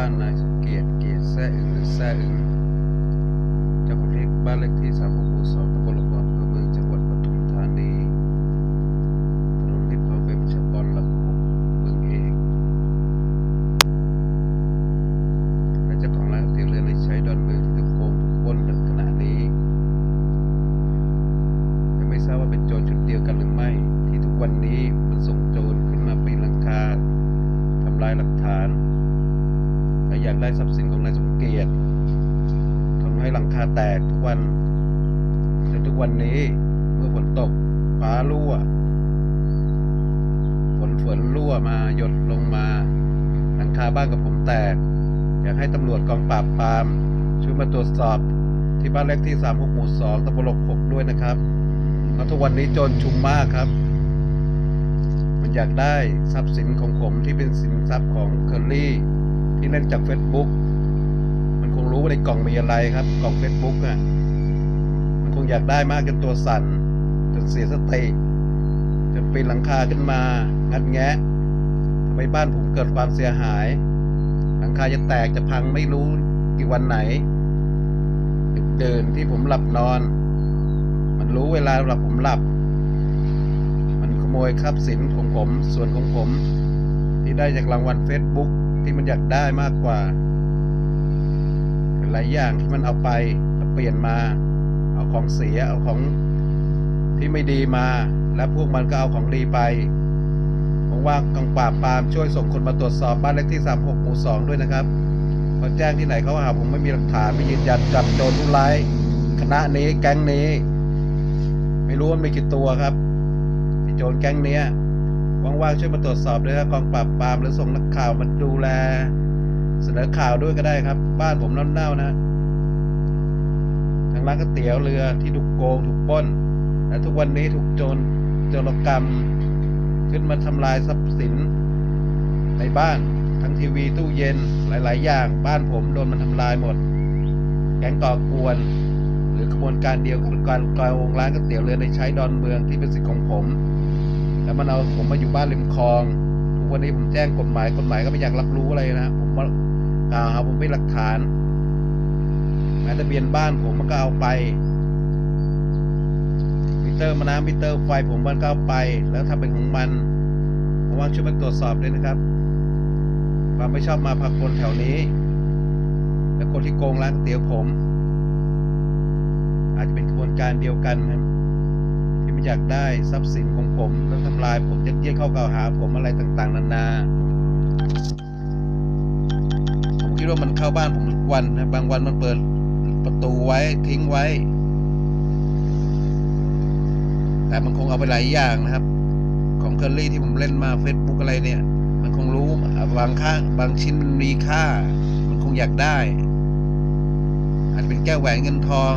บ้านนายสมเกียรติเกียรติแซ่อึงหรือแซ่อึงเจ้าของเล็กบ้านเล็กที่สามหมู่2ตำบลหลวงพ่ออำเภ อยากได้ทรัพย์สินของนายสมเกียรติทำให้หลังคาแตกทุกวันจนทุกวันนี้เมื่อฝนตกฟ้ารั่วฝนฝนรั่วมาหยดลงมา หลังคาบ้านกับผมแตก อยากให้ตำรวจกองปราบปรามช่วยมาตรวจสอบที่บ้านเลขที่36หมู่2ตำบลหกหกด้วยนะครับเพราะทุกวันนี้โจรชุมมากครับ มันอยากได้ทรัพย์สินของผมที่เป็นสินทรัพย์ของเคอรี่ ที่เล่นจาก Facebook มันคงรู้ว่าในกล่องมีอะไรครับ กล่อง Facebook อะ มันคงอยากได้มากจนตัวสั่นจนเสียสติจนปีนหลังคาขึ้นมา งัดแงะทำไมบ้านผมเกิดความเสียหาย หลังคาจะแตกจะพังไม่รู้กี่วันไหนเดินที่ผมหลับนอน มันรู้เวลาหลับผมหลับ มันขโมยทรัพย์สินของผมส่วนของผม ที่ได้จากรางวัล Facebook ที่มันอยากได้มากกว่า หลายอย่างที่มันเอาไปเปลี่ยนมา เอาของเสียเอาของที่ไม่ดีมา และพวกมันก็เอาของดีไปผมว่ากองปราบปรามช่วยส่งคนมาตรวจสอบบ้านเลขที่ 36หมู่2ด้วยนะครับเพอแจ้งที่ไหนเขาหาผมไม่มีหลักฐานไม่ยืนยันจับโจรผู้ร้ายคณะนี้แก๊งนี้ ไม่รู้ว่ามีกี่ตัวครับไอ้โจรแก๊งเนี้ย ว่างๆช่วยมาตรวจสอบด้วยครับกองปราบปรามหรือส่งนักข่าวมาดูแล เสนอข่าวด้วยก็ได้ครับ บ้านผมน้ำเน่านะทางร้านก๋วยเตี๋ยวเรือที่ถูกโกงถูกป้น และทุกวันนี้ถูกโจรโจรกรรมขึ้นมาทำลายทรัพย์สินในบ้านทั้งทีวีตู้เย็นหลาย ๆ อย่าง บ้านผมโดนมันทำลายหมด แก๊งก่อกวน หรือขบวนการเดียวกับการกอยองร้านก๋วยเตี๋ยวเรือในใช้ดอนเมืองที่เป็นสิทธิ์ของผม แล้วมันเอาผมมาอยู่บ้านริมคลองทุกวันนี้ผมแจ้งกฎหมายกฎหมายก็ไม่อยากรับรู้อะไรนะผมว่ากล่าวหาผมเป็นหลักฐานแม้ทะเบียนบ้านผมมันก็เอาไปมิเตอร์มาน้ำมิเตอร์ไฟผมมันก็เอาไป แล้วถ้าเป็นของมันผมว่าช่วยมาตรวจสอบด้วยนะครับความไม่ชอบมาพากลแถวนี้ และคนที่โกงร้านเตี๋ยวผม อาจจะเป็นขบวนการเดียวกันนะ ครับที่อยากได้ทรัพย์สินของผมแล้วทำลายผมยัดเยียดเข้ากล่าวหาผมอะไรต่างๆ นานา ผมคิดว่ามันเข้าบ้านผมทุกวันนะบางวันมันเปิดประตูไว้ทิ้งไว้ แต่มันคงเอาไปหลายอย่างนะครับ ของเคอรี่ที่ผมเล่นมา Facebook อะไรเนี่ย มันคงรู้บางค่าบางชิ้นมันมีค่า มันคงอยากได้ อาจจะเป็นแก้วแหวนเงินทอง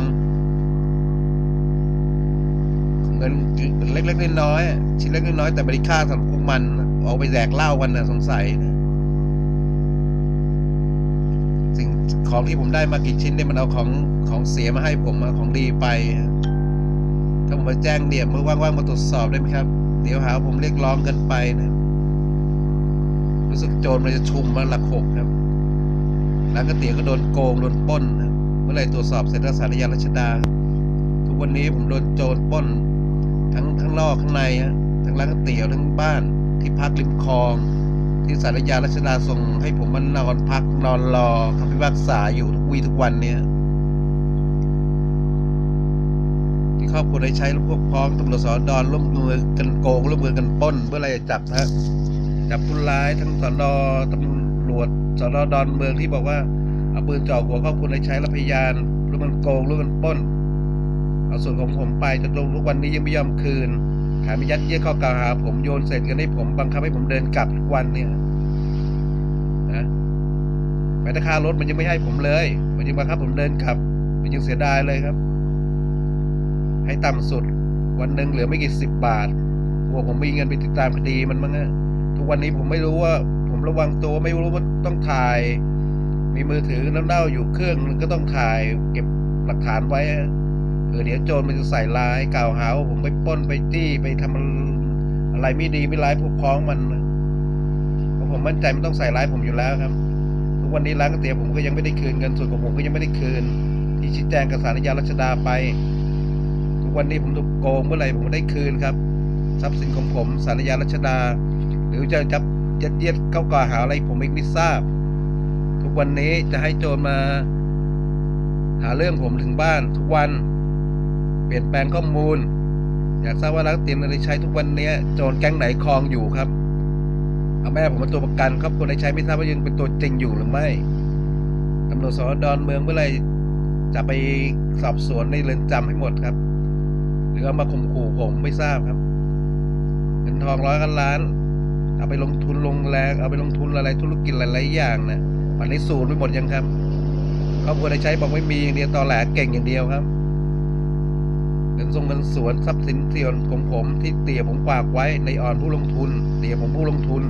งินเล็กๆน้อยๆชิ้นเล็กๆน้อยๆแต่บริค่าสำหรับพวกมันออกไปแดกเหล้ากันนะสงสัยนะสิ่งของที่ผมได้มากี่ชิ้นเนี่ยมันเอาของของเสียมาให้ผมเอาของดีไปถ้าผมมาแจ้งเนี่ยเมื่อว่างๆมาตรวจสอบได้ไหมครับ เดี๋ยวหาผมเรียกร้องกินไปนะรู้สึกโจรมันจะชุมมาหลักหกครับร้านก๋วยเตี๋ยวก็โดนโกงโดนป้นนะเมื่อไหรตรวจสอบเสร็จแล้วสารยารัชดา ทุกวันนี้ผมโดนโจรป้นางนอกข้างในฮะทั้งร้านก๋วยเตี๋ยวทั้งบ้าน ที่พักริมคลอง ที่สารยารัชดาส่งให้ผมมานอนพักนอนรอคำพิพากษาอยู่ทุกวีทุกวันเนี่ยที่ครอบครัวได้ใช้พวกพ้องตำรวจสอดอนร่วมมือกันโกงร่วมมือกันป้นเพื่ออะไรจะจับฮะจับผู้ร้ายทั้งสอนอตำรวจสอนอดอนเมืองที่บอกว่าเอาปืนจ่อหัวครอบครัวได้ใช้และพยานร่วมกันโกงร่วมกันปล้น เอาส่วนของผมไปจนลงทุกวันนี้ยังไม่ยอมคืนแถมยัดเยียดข้อกล่าวหา ผมโยนเสร็จกันให้ผมบังคับให้ผมเดินกลับทุกวันเนี่ยนะแม้แต่ค่ารถมันยังไม่ให้ผมเลย มันยังบังคับผมเดินกลับ มันยังเสียดายเลยครับ ให้ต่ำสุด วันหนึ่งเหลือไม่กี่สิบบาทกลัวผมไม่มีเงินไปติดตามคดีมันมั้งฮะทุกวันนี้ผมไม่รู้ว่า ผมระวังตัวไม่รู้ว่าต้องถ่าย มีมือถือน้ำเน่าอยู่เครื่องก็ต้องถ่าย เก็บหลักฐานไว้ เออเดี๋ยวโจรมันจะใส่ร้ายกล่าวหาว่าผมไปป้นไปจี้ไปทำอะไรไม่ดีไม่ร้ายพวกพ้องมันเพราะผมมั่นใจมันต้องใส่ร้ายผมอยู่แล้วครับทุกวันนี้ร้านก๋วยเตี๋ยวผมก็ยังไม่ได้คืนเงินส่วนของผมก็ยังไม่ได้คืน ที่ชี้แจงกับสารยารัชดาไป ทุกวันนี้ผมถูกโกงเมื่อไหร่ผมได้คืนครับ ทรัพย์สินของผมสารยารัชดา หรือจะจับยัดเยียดเข้ากล่าวหาอะไรผมเองไม่ทราบ ทุกวันนี้จะให้โจรมา หาเรื่องผมถึงบ้านทุกวัน เปลี่ยนแปลงข้อมูล อยากทราบว่าร้านก๋วยเตี๋ยวในใช้ทุกวันนี้โจรแก๊งไหนคลองอยู่ครับเอาแม่ผมมาตัวประกันครอบครัวในใช้ไม่ทราบว่ายังเป็นตัวจริงอยู่หรือไม่ตำรวจสอนดอนเมืองเมื่อไรจะไปสอบสวนในเรือนจำให้หมดครับ หรือเอามาข่มขู่ผมไม่ทราบครับเงินทองร้อยกันล้าน เอาไปลงทุนลงแรงเอาไปลงทุนอะไรธุรกิจหลายๆอย่างนะวันนี้ศูนย์ไปหมดยังครับครอบครัวในใช้บอกไม่มีอย่างเดียวตอแหลเก่งอย่างเดียวครับ เงินทรงเงินสวนทรัพย์สินเสี่ยนของผมที่เตี่ยผมฝากไว้ในอ่อนผู้ลงทุน เตี่ยผมผู้ลงทุน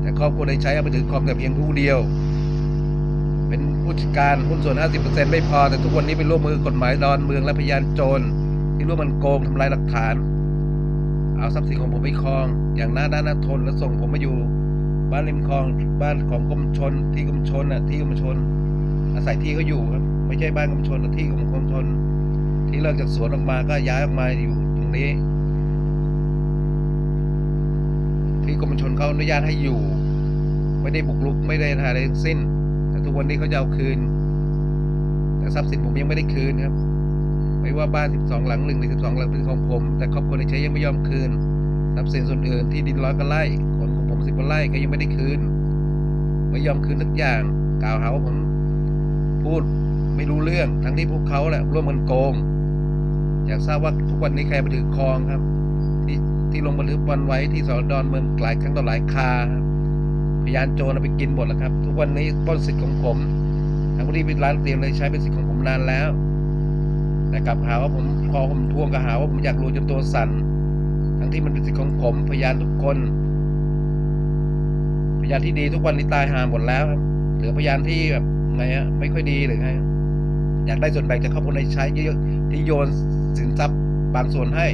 แต่ครอบครัวได้ใช้เอาไปถือครองแต่เพียงผู้เดียว เป็นผู้จัดการหุ้นส่วน 50%ไม่พอ แต่ทุกวันนี้เป็นร่วมมือกฎหมายดอนเมืองและพยานโจร ที่ร่วมมันโกงทำลายหลักฐาน เอาทรัพย์สินของผมไปครอง อย่างหน้าด้านหน้าทนแล้วส่งผมมาอยู่ บ้านริมคลองบ้านของกรมชน ที่กรมชนน่ะที่กรมชน อาศัยที่เขาอยู่ครับไม่ใช่บ้านกรมชนนะที่ของกรมชน ที่เลิกจากสวนออกมาก็ย้ายออกมาอยู่ตรงนี้ ที่กรมชนเขาอนุญาตให้อยู่ ไม่ได้บุกรุกไม่ได้ทำอะไรทั้งสิ้น แต่ทุกวันนี้เขาจะเอาคืน แต่ทรัพย์สินผมยังไม่ได้คืนครับไม่ว่าบ้าน 12 หลังหนึ่งหรือ12 หลังเป็นของผม แต่ครอบครัวในใช้ยังไม่ยอมคืนทรัพย์สินส่วนอื่นที่ดินร้อยก็ไร่คนของผมสิบกว่าไร่ก็ยังไม่ได้คืน ไม่ยอมคืนทุกอย่าง กล่าวหาว่าผมพูดไม่รู้เรื่องทั้งที่พวกเขาแหละร่วมกันโกง อยากทราบว่าทุกวันนี้ใครมาถือครองครับ ที่ที่ลงบันทึกวันไว้ที่สอนดอนเมืองหลายครั้งต่อหลายคาพยานโจรเอาไปกินหมดแล้วครับ ทุกวันนี้ป้นสิทธิ์ของผมทางที่เป็นร้านเตรียงเลยใช้เป็นสิทธิ์ของผมนานแล้วแต่กลับหาว่าผมพอผมทวงก็หาว่าผมอยากรวยจนตัวสั่นทั้งที่มันเป็นสิทธิ์ของผมพยานทุกคน พยานที่ดีทุกวันนี้ตายหาหมดแล้วครับเหลือพยานที่แบบไงฮะไม่ค่อยดีหรือไงอยากได้ส่วนแบ่งจากครอบครัวในใช้เยอะๆที่โยน สินทรัพย์บางส่วนให้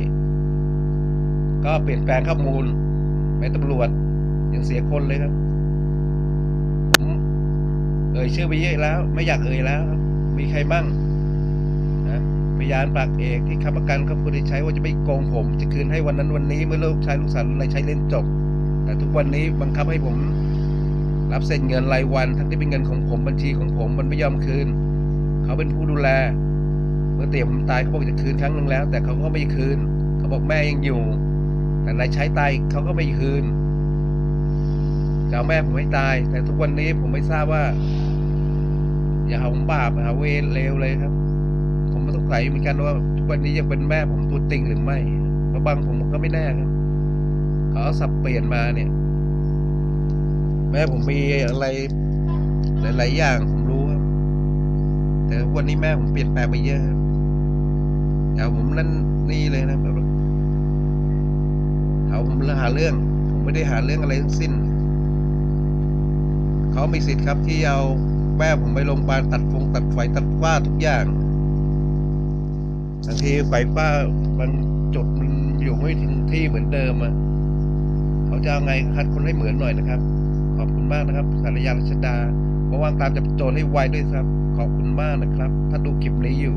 ก็เปลี่ยนแปลงข้อมูลแม้ตำรวจยังเสียคนเลยครับ ผมเอ่ยชื่อไปเยอะแล้ว ไม่อยากเอ่ยแล้วครับมีใครมั่งนะพยานปากเอกที่ค้ำประกันครอบครัวใช้ว่าจะไม่โกงผม จะคืนให้วันนั้นวันนี้เมื่อลูกชายลูกสาวในใช้เล่นจบ แต่ทุกวันนี้บังคับให้ผม รับเซ็นเงินรายวัน ทั้งที่เป็นเงินของผมบัญชีของผมมันไม่ยอมคืน เขาเป็นผู้ดูแล เมื่อเตี่ยผมตายเขาบอกจะคืนครั้งหนึ่งแล้ว แต่เขาก็ไม่คืน เขาบอกแม่ยังอยู่ แต่นายใช้ตายเขาก็ไม่คืนจะเอาแม่ผมให้ตาย แต่ทุกวันนี้ผมไม่ทราบว่า อย่าหาผมบาปหาเวรเลวเลยครับ ผมไม่สงสัยเหมือนกันว่า ทุกวันนี้ยังเป็นแม่ผมตัวติงหรือไม่เพราะบางผมก็ไม่แน่ครับเขาเอสับเปลี่ยนมาเนี่ย แม่ผมมีอะไร หลาย ๆ อย่างผ วันนี้แม่ผมเปลี่ยนแปลงไปเยอะครับอาผมนั่นนี่เลยนะแบบเอาผมหาเรื่อง ผมไม่ได้หาเรื่องอะไรทั้งสิ้น เขามีสิทธิ์ครับที่เอาแม่ผมไปโรงพยาบาลตัดฟงตัดไฟตัดฝ้าทุกอย่างบางทีไฟฟ้าบางจุดมันอยู่ไม่ถึงที่เหมือนเดิมอะเขาจะเอาไงคัดคนให้เหมือนหน่อยนะครับ ขอบคุณมากนะครับสารยารัชดาเพราะว่างตามจับโจรให้ไวด้วยครับ ขอบคุณมากนะครับ ถ้าดูคลิปนี้อยู่